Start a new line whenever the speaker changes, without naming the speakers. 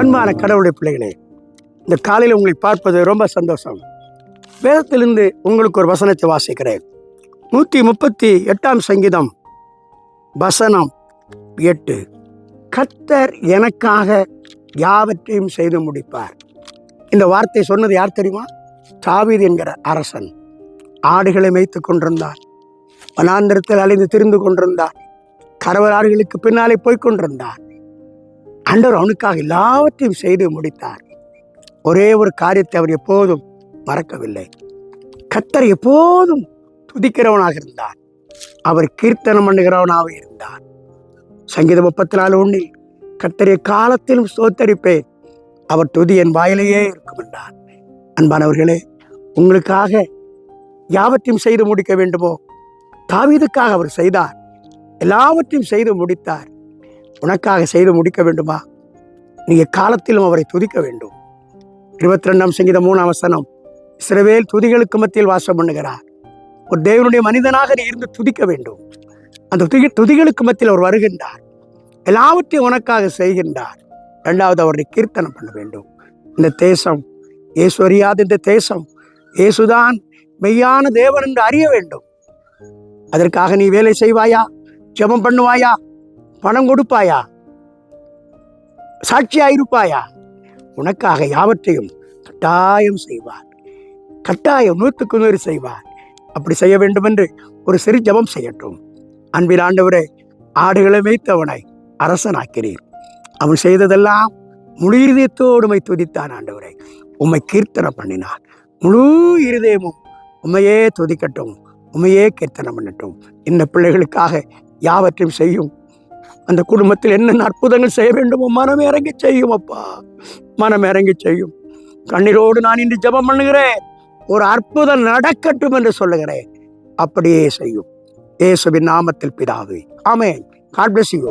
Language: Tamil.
அன்பான கடவுளுடைய பிள்ளைகளே இந்த காலையில் உங்களை பார்ப்பது ரொம்ப சந்தோஷம். வேதத்திலிருந்து உங்களுக்கு ஒரு வசனத்தை வாசிக்கிறேன். நூற்றி முப்பத்தி எட்டாம் சங்கீதம் வசனம் எட்டு. கத்தர் எனக்காக யாவற்றையும் செய்து முடிப்பார். இந்த வார்த்தை சொன்னது யார் தெரியுமா? தாவீது என்கிற அரசன். ஆடுகளை மேய்த்து கொண்டிருந்தார். வனாந்திரத்தில் அலைந்து திரிந்து கொண்டிருந்தார். கரவலாடுகளுக்கு பின்னாலே போய்க் கொண்டிருந்தார். ஆண்டவர் அவனுக்காக எல்லாவற்றையும் செய்து முடித்தார். ஒரே ஒரு காரியத்தை அவர் எப்போதும் மறக்கவில்லை. கத்தர் எப்போதும் துதிக்கிறவனாக இருந்தார். அவர் கீர்த்தனம் பண்ணுகிறவனாக இருந்தார். சங்கீதம் முப்பத்தி நாலு ஒன்றில் கத்தரைய காலத்திலும் சோத்தரிப்பேன் அவர் துதி என் வாயிலேயே இருக்கும் என்றார். அன்பானவர்களே உங்களுக்காக யாவற்றையும் செய்து முடிக்க வேண்டுமோ? தாவீதுக்காக அவர் செய்தார். எல்லாவற்றையும் செய்து முடித்தார். உனக்காக செய்து முடிக்க வேண்டுமா? நீ எக்காலத்திலும் அவரை துதிக்க வேண்டும். இருபத்தி ரெண்டாம் சங்கீதம் மூணாம் வசனம் சிறவேல் துதிகளுக்கு மத்தியில் வாசம் பண்ணுகிறார். ஒரு தேவனுடைய மனிதனாக நீ இருந்து துதிக்க வேண்டும். அந்த துதி துதிகளுக்கு மத்தியில் அவர் வருகின்றார். எல்லாவற்றையும் உனக்காக செய்கின்றார். இரண்டாவது அவரை கீர்த்தனம் பண்ண வேண்டும். இந்த தேசம் இயேசு அறியாத இந்த தேசம் இயேசுதான் மெய்யான தேவன் என்று அறிய வேண்டும். அதற்காக நீ வேலை செய்வாயா? ஜெபம் பண்ணுவாயா? பணம் கொடுப்பாயா? சாட்சியாயிருப்பாயா? உனக்காக யாவற்றையும் கட்டாயம் செய்வார். கட்டாயம் நூற்றுக்கு நூறு செய்வார். அப்படி செய்ய வேண்டும் என்று ஒரு சிறு ஜபம் செய்யட்டும். அன்பில் ஆண்டவரே ஆடுகளை மேய்த்தவனை அரசனாக்கிறீர். அவன் செய்ததெல்லாம் முழு இருதயத்தோடு துதித்தான் ஆண்டவரை. உம்மை கீர்த்தனம் பண்ணினார். முழு இருதயமும் உண்மையே துதிக்கட்டும். உண்மையே கீர்த்தனம் பண்ணட்டும். இந்த பிள்ளைகளுக்காக யாவற்றையும் செய்யும் அந்த குடும்பத்தில் என்னென்ன அற்புதங்கள் செய்ய வேண்டுமோ மனம் இறங்கி செய்யும் அப்பா. மனம் இறங்கி செய்யும். கண்ணீரோடு நான் இன்று ஜெபம் பண்ணுகிறேன். ஒரு அற்புதம் நடக்கட்டும் என்று சொல்லுகிறேன். அப்படியே செய்யும். இயேசுவின் நாமத்தில் பிதாவே. ஆமே காட் பிளஸ் யூ